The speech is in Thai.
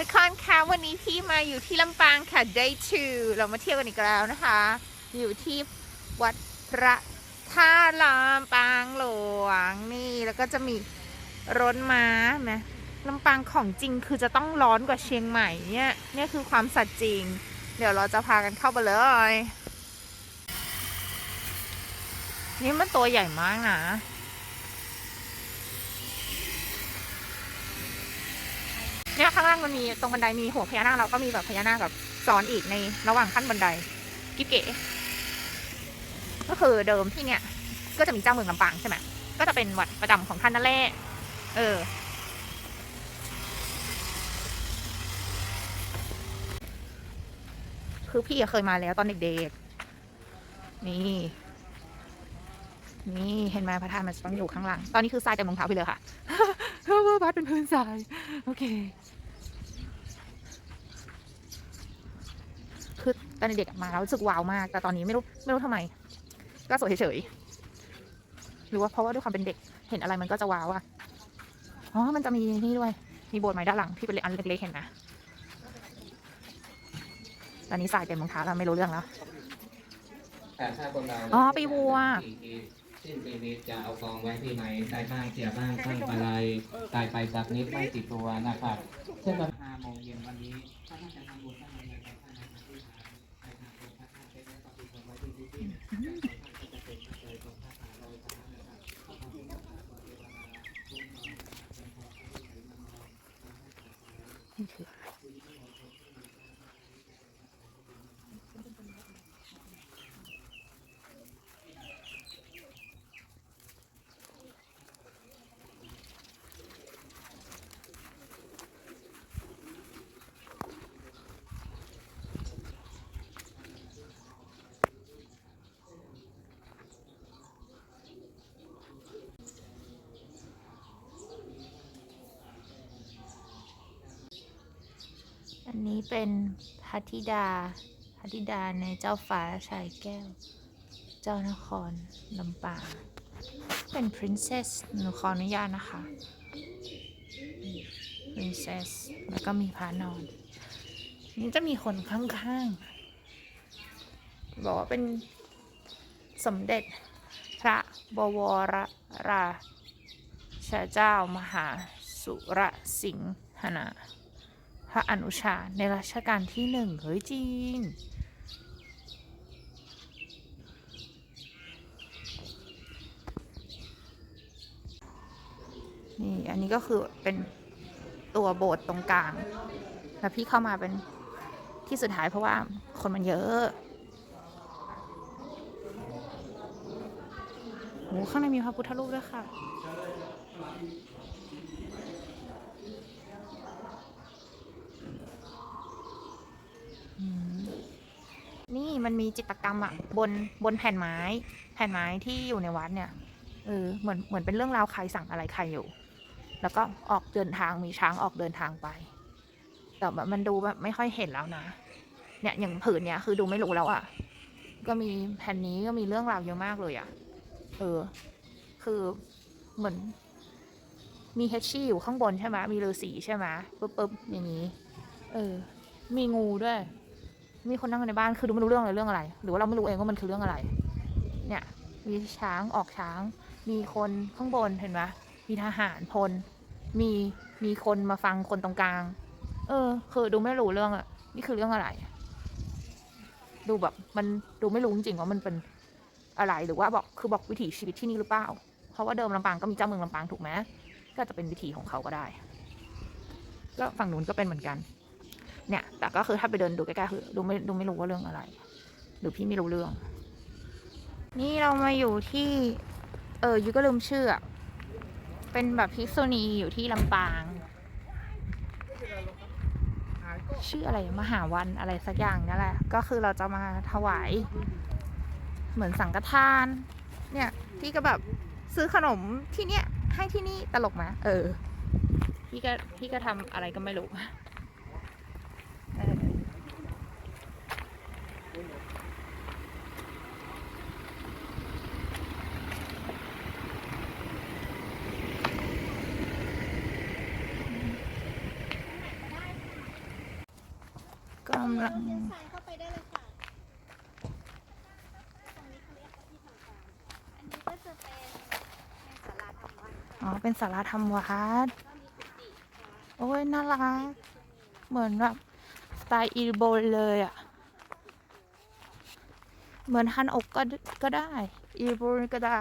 ทุกคนคะวันนี้พี่มาอยู่ที่ลำปางค่ะ day two เรามาเที่ยวกันอีกแล้วนะคะ อยู่ที่วัดพระท่าลำปางหลวงนี่แล้วก็จะมีรถม้าไหมลำปางของจริงคือจะต้องร้อนกว่าเชียงใหม่เนี่ยเนี่ยคือความสัตย์จริง เดี๋ยวเราจะพากันเข้าไปเลย นี่มันตัวใหญ่มากนะ เนี่ยข้างล่างมันมีตรงบันไดมีหัวพญานาคแล้วก็มีแบบพญานาคแบบซ้อนอีกในระหว่างขั้นบันไดกิ๊บเก๋ ก็คือเดิมที่เนี่ย ก็จะมีเจ้าเมืองลำปางใช่ไหมก็จะเป็นวัดประจำของท่านนั่นแหละเออ คือพี่เคยมาแล้วตอนเด็กๆ นี่ นี่เห็นไหมพระธาตุมันต้องอยู่ข้างหลัง ตอนนี้คือทรายเต็มรองเท้าพี่เลยค่ะ เพราะว่าบัสเป็นพื้นทราย โอเค คือตอนเด็กๆมาแล้วรู้สึกว้าวมาก แต่ตอนนี้ไม่รู้ไม่รู้ทำไม ก็สวยเฉยๆ หรือว่าเพราะว่าด้วยความเป็นเด็ก เห็นอะไรมันก็จะว้าวอะอ๋อ มันจะมีนี่ด้วย มีโบสถ์ไม้ด้านหลังที่เป็นอันเล็กๆ เห็นนะตอนนี้สายเต็มรองเท้าแล้วไม่รู้เรื่องแล้วอ๋อไปวัว สิ้นปีนี้จะเอากองไว้ที่ไหนได้บ้างเสียบ้างตั้งอะไรตายไปสักนิดไม่ติดตัวนะครับเช่นวันห้าโมงเย็นวันนี้ถ้าท่านจะทำบุญท่านมีเงินท่านนำมาที่ฐานไปทำบุญพระธาตุเป็นไว้ปฏิบัติไว้ที่ที่ที่ท่านก็จะเป็นเคยตรงพระธาตุลอยฟ้านะครับขอบคุณพระธาตุเทวดาคุ้มครองเป็นพรที่ไหนนำมานี่คือ อันนี้เป็นพัธิดาพัธิดาในเจ้าฟ้าชายแก้ว เจ้านครลำปางเป็น princess หนูขออนุญาตนะคะ princess แล้วก็มีพระนอน นี่จะมีคนข้างๆ บอกว่าเป็นสมเด็จพระบวรราชเจ้ามหาสุรสิงหนา ระอนุชาในรัชกาลที่หนึ่งเฮ้ยจริงนี่ อันนี้ก็คือเป็นตัวโบสถ์ตรงกลาง แล้วพี่เข้ามาเป็นที่สุดท้ายเพราะว่าคนมันเยอะโหข้างในมีพระพุทธรูปด้วยค่ะ นี่ มันมีจิตรกรรมอะบนบนแผ่นไม้ แผ่นไม้ที่อยู่ในวัดเนี่ยเออเหมือนเหมือนเป็นเรื่องราวใครสั่งอะไรใครอยู่ แล้วก็ออกเดินทางมีช้างออกเดินทางไป แต่แบบมันดูแบบไม่ค่อยเห็นแล้วนะ เนี่ยอย่างผืนเนี่ยคือดูไม่รู้แล้วอะก็มีแผ่นนี้ก็มีเรื่องราวเยอะมากเลยอะเออ คือเหมือน มีเฮชชี่อยู่ข้างบนใช่ไหมมีฤาษีใช่ไหมปึ๊บปึ๊บอย่างนี้ เออ มีงูด้วย มีคนนั่งในบ้านคือดูไม่รู้เรื่องเลยเรื่องอะไร หรือว่าเราไม่รู้เองว่ามันคือเรื่องอะไร เนี่ย มีช้างออกช้าง มีคนข้างบนเห็นไหมมีทหารพล มีมีคนมาฟังคนตรงกลาง เออ คือดูไม่รู้เรื่องอะนี่คือเรื่องอะไร ดูแบบมันดูไม่รู้จริงๆว่ามันเป็นอะไรหรือว่าบอกคือบอกวิถีชีวิตที่นี่หรือเปล่า เพราะว่าเดิมลำปางก็มีเจ้าเมืองลำปางถูกไหมก็จะเป็นวิถีของเขาก็ได้ ก็ฝั่งนู้นก็เป็นเหมือนกัน เนี่ย แต่ก็คือถ้าไปเดินดูใกล้ๆคือดูไม่ดูไม่รู้ว่าเรื่องอะไร หรือพี่ไม่รู้เรื่อง นี่เรามาอยู่ที่ เออยูก็ลืมชื่อเป็นแบบภิกษุณีอยู่ที่ลำปาง ชื่ออะไรมหาวันอะไรสักอย่างนั่นแหละ ก็คือเราจะมาถวาย เหมือนสังฆทาน เนี่ยพี่ก็แบบซื้อขนมที่เนี้ยให้ที่นี่ตลกไหมเออ พี่ก็พี่ก็ทำอะไรก็ไม่รู้ เออำลัง เลี้ยวซ้ายเข้าไปได้เลยค่ะ ตรงนี้เขาเรียกว่าที่ทำการ อันนี้ก็จะเป็นเป็นศาลาทำวัดอ๋อ เป็นสาราทำวัด โอ้ย น่ารัก เหมือนแบบสไตล์อีโบเลยอะ่ะ เหมือนฮันอกก็ก็ได้ อีโบก็ได้